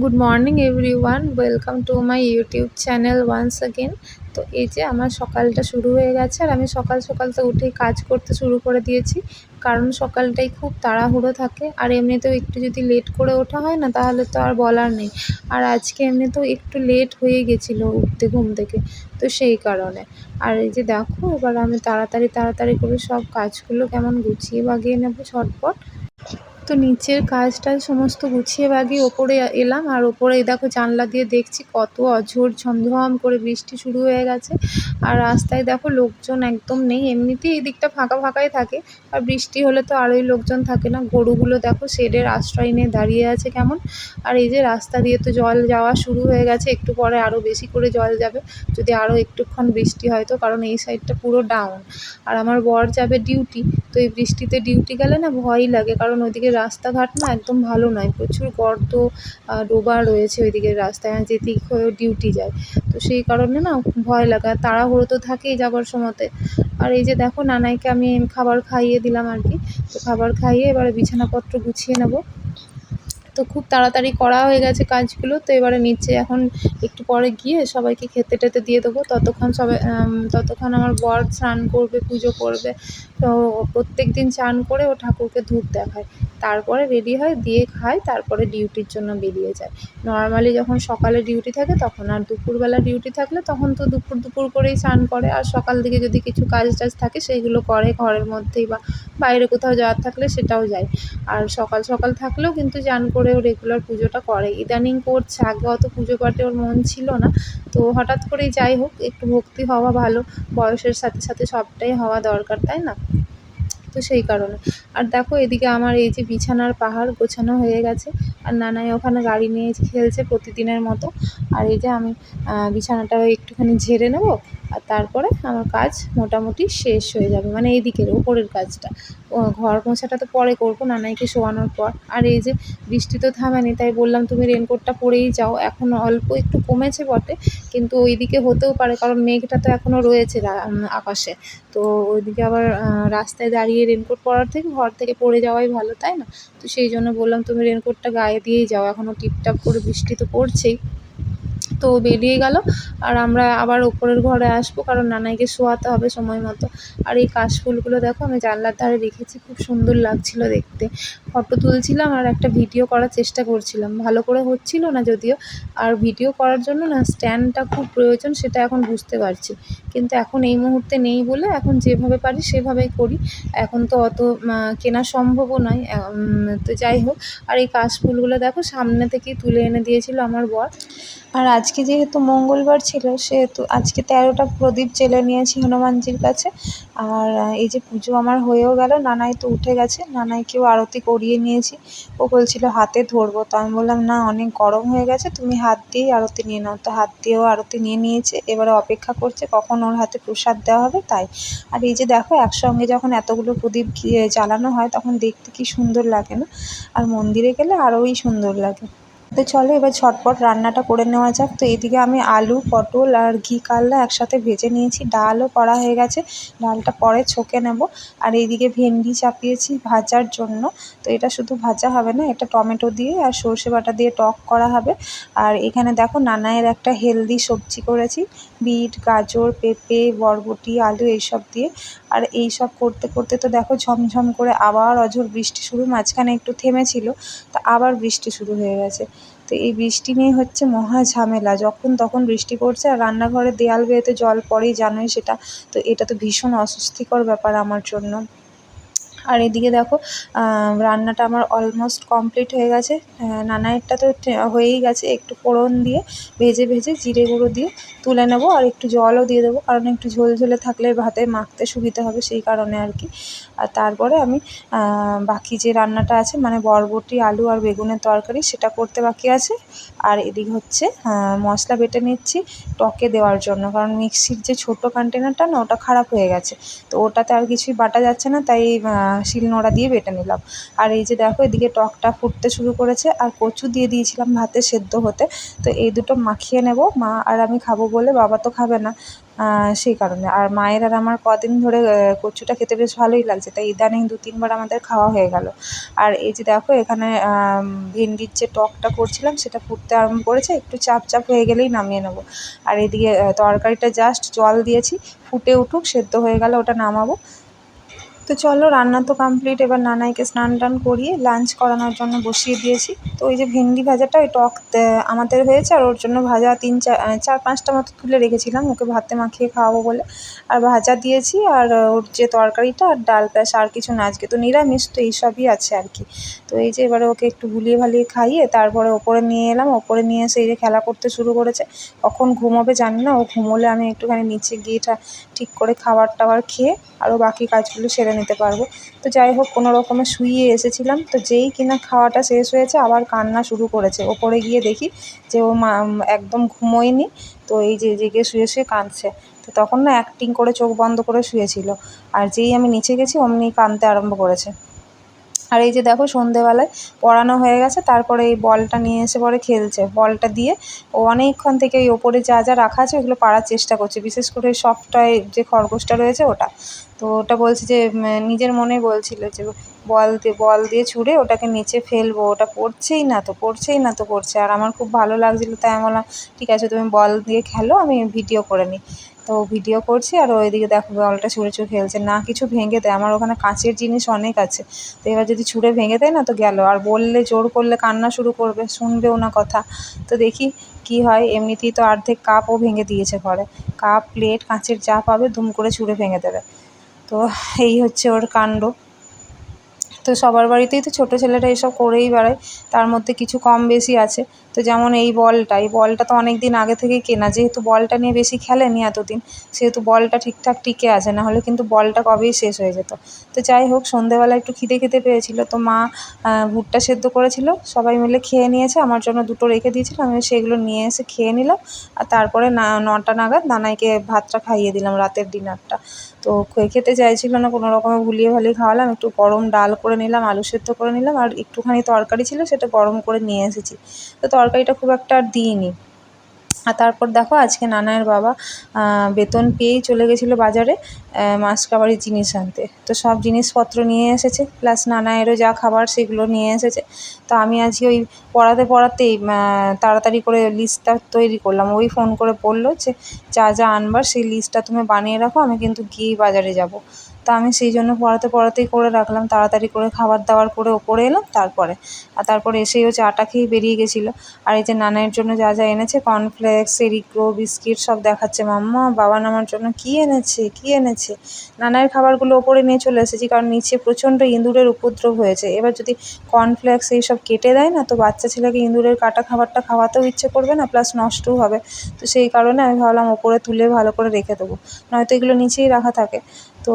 Good morning everyone welcome to my YouTube channel once again তো এই যে আমার সকালটা শুরু হয়ে গেছে আর আমি সকাল সকাল তো উঠেই কাজ করতে শুরু করে দিয়েছি। কারণ সকালটাই খুব তাড়াহুড়ো থাকে। আর এমনিতেও একটু যদি লেট করে ওঠা হয় না, তাহলে তো আর বলার নেই। আর আজকে এমনিতেও একটু লেট হয়ে গেছিল উঠতে ঘুম থেকে, তো সেই কারণে। আর এই যে দেখো, এবার আমি তাড়াতাড়ি তাড়াতাড়ি করে সব কাজগুলো কেমন গুছিয়ে বাগিয়ে নেব ঝটপট। তো নিচের কাজ টাজ সমস্ত গুছিয়ে বাগিয়ে ওপরে এলাম আর ওপরে দেখো জানলা দিয়ে দেখছি কত অঝোর ঝমঝম করে বৃষ্টি শুরু হয়ে গেছে। আর রাস্তায় দেখো লোকজন একদম নেই, এমনিতেই এই দিকটা ফাঁকা ফাঁকাই থাকে। আর বৃষ্টি হলে তো আরোই লোকজন থাকে না। গরুগুলো দেখো শেডের আশ্রয় নিয়ে দাঁড়িয়ে আছে কেমন। আর এই যে রাস্তা দিয়ে তো জল যাওয়া শুরু হয়ে গেছে, একটু পরে আরও বেশি করে জল যাবে। যদি আরও একটুক্ষণ বৃষ্টি হয় তো, কারণ এই সাইডটা পুরো ডাউন আর আমার বর যাবে ডিউটি তো এই বৃষ্টিতে ডিউটি গেলে না ভয়ই লাগে, কারণ ওইদিকে রাস্তাঘাট না একদম ভালো নয়। প্রচুর গর্ত ডোবা রয়েছে ওইদিকের রাস্তায় যেদিক হয়েও ডিউটি যায় তো সেই কারণে না ভয় লাগে তাড়াহুড়ো তো থাকেই যাবার সময়তে। আর এই যে দেখো, নানাইকে আমি খাবার খাইয়ে দিলাম আর কি। তো খাবার খাইয়ে এবার বিছানাপত্র গুছিয়ে নেব। তো খুব তাড়াতাড়ি করা হয়ে গেছে কাজগুলো, তো এবারে নিচে এখন একটু পরে গিয়ে সবাইকে খেতে টেতে দিয়ে দেবো। ততক্ষণ সবাই ততক্ষণ আমার বর স্নান করবে, পুজো করবে। তো প্রত্যেক দিন চান করে ও ঠাকুরকে ধূপ দেখায়। তারপরে রেডি হয়, দিয়ে খায়, তারপরে ডিউটির জন্য বেরিয়ে যায়। নর্মালি যখন সকালে ডিউটি থাকে তখন আর দুপুরবেলা ডিউটি থাকলে তখন তো দুপুর দুপুর করেই স্নান করে। আর সকাল দিকে যদি কিছু কাজ টাজ থাকে সেইগুলো করে ঘরের মধ্যেই বা বাইরে কোথাও যাওয়ার থাকলে সেটাও যায়। আর সকাল সকাল থাকলেও কিন্তু চান করেও রেগুলার পুজোটা করে। ইদানিং করছে, আগে অত পুজো পাঠে ওর মন ছিল না। তো হঠাৎ করেই যাই হোক, একটু ভক্তি হওয়া ভালো। বয়সের সাথে সাথে সবটাই হওয়া দরকার, তাই না? তো সেই কারণে। আর দেখো এদিকে আমার এই যে বিছানার পাহাড় গোছানো হয়ে গেছে। আর নানাই ওখানে গাড়ি নিয়ে খেলছে প্রতিদিনের মতো। আর এই যে আমি বিছানাটা একটুখানি ঝেড়ে নেব, আর তারপরে আমার কাজ মোটামুটি শেষ হয়ে যাবে। মানে এই দিকের ওপরের কাজটা। ঘর মোছাটা তো পরে করব, নানাইকে শোয়ানোর পর। আর এই যে বৃষ্টি তো থামেনি, তাই বললাম তুমি রেনকোটটা পরেই যাও। এখন অল্প একটু কমেছে বটে, কিন্তু ওই দিকে হতেও পারে, কারণ মেঘটা তো এখনও রয়েছে আকাশে। তো ওইদিকে আবার রাস্তায় দাঁড়িয়ে রেনকোট পরার থেকে ঘর থেকে পড়ে যাওয়াই ভালো, তাই না? তো সেই জন্য বললাম, তুমি রেনকোটটা গায়ে দিয়েই যাও। এখনও টিপটাপ করে বৃষ্টি তো পড়ছেই। তো বেরিয়ে গেল আর আমরা আবার ওপরের ঘরে আসব, কারণ নানাইকে শোয়াতে হবে সময় মতো। আর এই কাশফুলগুলো দেখো, আমি জানলার ধারে রেখেছি, খুব সুন্দর লাগছিল দেখতে। ফটো তুলছিলাম আর একটা ভিডিও করার চেষ্টা করছিলাম। ভালো করে হচ্ছিল না যদিও, আর ভিডিও করার জন্য না স্ট্যান্ডটা খুব প্রয়োজন সেটা এখন বুঝতে পারছি। কিন্তু এখন এই মুহূর্তে নেই বলে এখন যেভাবে পারি সেভাবেই করি। এখন তো অত কেনা সম্ভবও নয় তো যাই হোক। আর এই কাশফুলগুলো দেখো, সামনে থেকেই তুলে এনে দিয়েছিল আমার বর। আর আজকে যেহেতু মঙ্গলবার ছিল, সেহেতু আজকে তেরোটা প্রদীপ জেলে নিয়েছি হনুমানজির কাছে। আর এই যে পুজো আমার হয়েও গেল, নানাই তো উঠে গেছে, নানাইকেও আরতি করিয়ে নিয়েছি। ও বলছিল, হাতে ধরবো। তো আমি বললাম, না, অনেক গরম হয়ে গেছে, তুমি হাত দিয়েই আরতি নিয়ে নাও। তো হাত দিয়েও আরতি নিয়ে নিয়েছে। এবারে অপেক্ষা করছে কখন ওর হাতে প্রসাদ দেওয়া হবে তাই। আর এই যে দেখো, একসঙ্গে যখন এতগুলো প্রদীপ জ্বালানো হয়, তখন দেখতে কি সুন্দর লাগে না? আর মন্দিরে গেলে আরোই সুন্দর লাগে। তো চলো এবার ঝটপট রান্নাটা করে নেওয়া যাক। তো এদিকে আমি আলু, পটল আর ঘি কাল্লা একসাথে ভেজে নিয়েছি। ডালও করা হয়ে গেছে। ডালটা পরে ছকে নেব। আর এইদিকে ভেন্ডি চাপিয়েছি ভাজার জন্য। তো এটা শুধু ভাজা হবে না, এটা টমেটো দিয়ে আর সর্ষে বাটা দিয়ে টক করা হবে। আর এখানে দেখো নানায়ের একটা হেলদি সবজি করেছি। বিট, গাজর, পেঁপে, বরবটি, আলু এইসব দিয়ে। আর এই সব করতে করতে তো দেখো ঝমঝম করে আবার অঝোর বৃষ্টি শুরু, মাঝখানে একটু থেমেছিল, তা আবার বৃষ্টি শুরু হয়ে গেছে। তো এই বৃষ্টি নিয়ে হচ্ছে মহা ঝামেলা, যখন তখন বৃষ্টি পড়ছে আর রান্নাঘরের দেয়াল বেয়ে তো জল পড়েই জানোই সেটা, তো এটা তো ভীষণ অস্বস্তিকর ব্যাপার আমার জন্য। আর এদিকে দেখো রান্নাটা আমার অলমোস্ট কমপ্লিট হয়ে গেছে। নানায়েরটা তো হয়েই গেছে, একটু ফোড়ন দিয়ে ভেজে ভেজে জিরে গুঁড়ো দিয়ে তুলে নেব আর একটু জলও দিয়ে দেবো, কারণ একটু ঝোল ঝোলে থাকলে ভাতে মাখতে সুবিধা হবে সেই কারণে আর কি। আর তারপরে আমি বাকি যে রান্নাটা আছে মানে বরবটি, আলু আর বেগুনের তরকারি, সেটা করতে বাকি আছে। আর এদিকে হচ্ছে মশলা বেটে নিচ্ছি টকে দেওয়ার জন্য, কারণ মিক্সির যে ছোটো কন্টেনারটা না, ওটা খারাপ হয়ে গেছে। তো ওটাতে আর কিছুই বাটা যাচ্ছে না, তাই শিলনোড়া দিয়ে বেটে নিলাম। আর এই যে দেখো, এদিকে টকটা ফুটতে শুরু করেছে আর কচু দিয়ে দিয়েছিলাম ভাতে সেদ্ধ হতে। তো এই দুটো মাখিয়ে নেব। মা আর আমি খাব বলে বাবা তো খাবে না সেই কারণে। আর মায়ের আর আমার কদিন ধরে কচুটা খেতে বেশ ভালোই লাগছে। তাই ইদানিং দু, তিনবার আমাদের খাওয়া হয়ে গেল। আর এই যে দেখো, এখানে ভেন্ডির যে টকটা করছিলাম, সেটা ফুটতে আরম্ভ করেছে। একটু চাপ চাপ হয়ে গেলেই নামিয়ে নেব। আর এদিকে তরকারিটা জাস্ট জল দিয়েছি। ফুটে উঠুক, সেদ্ধ হয়ে গেলে ওটা নামাবো। তো চলো, রান্না তো কমপ্লিট এবার নানাইকে স্নান টান করিয়ে লাঞ্চ করানোর জন্য বসিয়ে দিয়েছি। তো ওই যে ভেন্ডি ভাজাটা, ওই টক আমাদের হয়েছে, আর ওর জন্য ভাজা তিন চার চার পাঁচটা মতো তুলে রেখেছিলাম। ওকে ভাতে মাখিয়ে খাওয়াবো বলে। আর ভাজা দিয়েছি, আর ওর যে তরকারিটা, আর ডাল প্যাস, আর কিছু না। আজকে তো নিরামিষ, তো এইসবই আছে আর কি। তো এই যে এবারে ওকে একটু ভুলিয়ে ভালিয়ে খাইয়ে, তারপরে ওপরে নিয়ে এলাম। ওপরে নিয়ে এসে এই যে খেলা করতে শুরু করেছে। কখন ঘুমোবে জানি না। ও ঘুমোলে আমি একটুখানি নিচে গিয়ে ঠিক করে খাবার টাবার খেয়ে আরও বাকি কাজগুলো সেরে নিতে পারব। তো যাই হোক, কোনো রকমে শুইয়ে এসেছিলাম। তো যেই কিনা খাওয়াটা শেষ হয়েছে, আবার কান্না শুরু করেছে। ওপরে গিয়ে দেখি যে ও মা একদম ঘুমোয়নি। তো এই যে জেগে শুয়ে শুয়ে কাঁদছে। তো তখন না অ্যাক্টিং করে চোখ বন্ধ করে শুয়েছিল। আর যেই আমি নিচে গেছি, অমনি কাঁদতে আরম্ভ করেছে। আর এই যে দেখো, সন্ধেবেলায় পড়ানো হয়ে গেছে। তারপরে এই বলটা নিয়ে এসে পরে খেলছে। বলটা দিয়ে ও অনেকক্ষণ থেকে ওই ওপরে যা যা রাখা আছে, ওগুলো পাড়ার চেষ্টা করছে। বিশেষ করে সফট যে খরগোশটা রয়েছে, ওটা। তো ওটা বলছে যে নিজের মনেই বলছিল যে, বল দিয়ে বল দিয়ে ছুঁড়ে ওটাকে নিচে ফেলব, ওটা পড়ছেই না তো, পড়ছেই না তো পড়ছে। আর আমার খুব ভালো লাগছিল, তাই আমি বললাম, ঠিক আছে, তুমি বল দিয়ে খেলো, আমি ভিডিও করে নিই। তো ভিডিও করছি, আর ওইদিকে দেখো, বলটা ছুঁড়ে ছুঁড়ে খেলছে। না, কিছু ভেঙে দেয়, আমার ওখানে কাঁচের জিনিস অনেক আছে। তো এবার যদি ছুঁড়ে ভেঙে দেয় না, তো গেল। আর বললে জোর করলে কান্না শুরু করবে, শুনবেও না কথা। তো দেখি কী হয়, এমনিতেই তো অর্ধেক কাপও ভেঙে দিয়েছে ঘরে। কাপ, প্লেট, কাঁচের যা পাবে, দুম করে ছুঁড়ে ভেঙে দেবে। তো এই হচ্ছে ওর কাণ্ড। তো সবার বাড়িতেই তো ছোটো ছেলেরা এসব করেই বেড়ায়, তার মধ্যে কিছু কম বেশি আছে। তো যেমন এই বলটা এই বলটা তো অনেক দিন আগে থেকেই কেনা। যেহেতু বলটা নিয়ে বেশি খেলেনি এতদিন, সেহেতু বলটা ঠিকঠাক টিকে আছে, নাহলে কিন্তু বলটা কবেই শেষ হয়ে যেত। তো যাই হোক, সন্ধেবেলা একটু খিদে খেতে পেয়েছিল, তো মা ভুট্টা সেদ্ধ করেছিল, সবাই মিলে খেয়ে নিয়েছে, আমার জন্য দুটো রেখে দিয়েছিল, আমি সেগুলো নিয়ে এসে খেয়ে নিলাম, আর তারপরে না, নটা নাগাদ নানাইকে ভাতটা খাইয়ে দিলাম রাতের ডিনারটা। তো খেতে চাইছিলো না, কোনো রকমে ভুলিয়ে ভালিয়ে খাওয়ালাম, একটু গরম ডাল করে নিলাম, আলু সেদ্ধ করে নিলাম, আর একটুখানি তরকারি ছিল, সেটা গরম করে নিয়ে এসেছি। তো তরকারিটা খুব একটা আর দিইনি। আর তারপর দেখো আজকে নানায়ের বাবা বেতন পেয়েই চলে গেছিল বাজারে মাসকাবারির জিনিস আনতে। তো সব জিনিসপত্র নিয়ে এসেছে প্লাস নানায়েরও যা খাবার সেগুলো নিয়ে এসেছে। তো আমি আজকে ওই পড়াতে পড়াতেই তাড়াতাড়ি করে লিস্টটা তৈরি করলাম। ওই ফোন করে বলল যে, যা যা আনবার সেই লিস্টটা তুমি বানিয়ে রাখো, আমি কিন্তু গিয়েই বাজারে যাব। তা আমি সেই জন্য পড়াতে পড়াতেই করে রাখলাম, তাড়াতাড়ি করে খাবার দাবার করে ওপরে এলাম, তারপরে। আর তারপরে এসেই ও চাটা খেয়ে বেরিয়ে গেছিল। আর এই যে নানাইয়ের জন্য যা যা এনেছে কর্নফ্লেক্স সেরিগ্রো বিস্কিট সব দেখাচ্ছে, মাম্মা, বাবা আমার জন্য কী এনেছে কী এনেছে? নানাইয়ের খাবারগুলো ওপরে নিয়ে চলে এসেছি, কারণ নিচে প্রচণ্ড ইঁদুরের উপদ্রব হয়েছে। এবার যদি কর্নফ্লেক্স এইসব কেটে দেয় না, তো বাচ্চা ছেলেকে ইঁদুরের কাটা খাবারটা খাওয়াতেও ইচ্ছে করবে না প্লাস নষ্টও হবে। তো সেই কারণে আমি ভাবলাম ওপরে তুলে ভালো করে রেখে দেবো। নয়তো এগুলো নিচেই রাখা থাকে। তো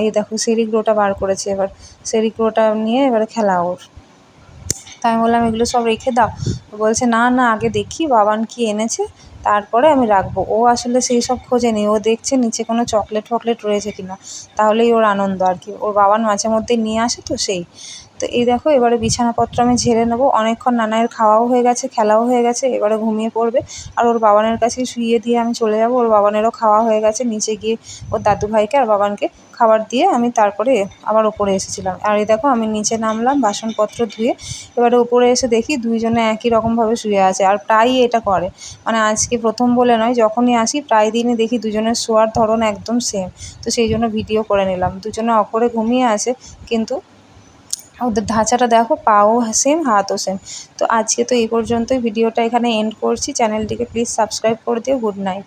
এই দেখো সেরিগ্রোটা বার করেছে এবার। সেরিগ্রোটা নিয়ে এবারে খেলা ওর। তা আমি বললাম, এগুলো সব রেখে দাও। বলছে, না না, আগে দেখি, বাবান কি এনেছে, তারপরে আমি রাখব। ও আসলে সেই সব খোঁজে নেই, ও দেখছে নিচে কোনো চকলেট ফকলেট রয়েছে কি না তাহলেই ওর আনন্দ আর কি। ওর বাবান মাঝে মধ্যে নিয়ে আসে তো সেই। তো এই দেখো, এবারে বিছানাপত্র আমি ঝেড়ে নেব। অনেকক্ষণ নানায়ের খাওয়াও হয়ে গেছে, খেলাও হয়ে গেছে, এবারে ঘুমিয়ে পড়বে। আর ওর বাবানের কাছেই শুইয়ে দিয়ে আমি চলে যাব। ওর বাবানেরও খাওয়া হয়ে গেছে, নিচে গিয়ে ওর দাদু ভাইকে আর বাবানকে খাবার দিয়ে আমি তারপরে আবার ওপরে এসেছিলাম। আর এই দেখো, আমি নিচে নামলাম, বাসনপত্র ধুয়ে। এবারে ওপরে এসে দেখি দুইজনে একই রকমভাবে শুয়ে আছে, আর প্রায়ই এটা করে। মানে আজকে প্রথম বলে নয়, যখনই আসি প্রায় দিনই দেখি দুজনের শোয়ার ধরন একদম সেম তো সেই জন্য ভিডিও করে নিলাম। দুজনে অপরে ঘুমিয়ে আছে, কিন্তু ওদের ধাঁচাটা দেখো, পাও সেম হাতও সেম তো আজকে তো এই পর্যন্তই, ভিডিওটা এখানে এন্ড করছি। চ্যানেলটিকে প্লিজ সাবস্ক্রাইব করে দিও। Good night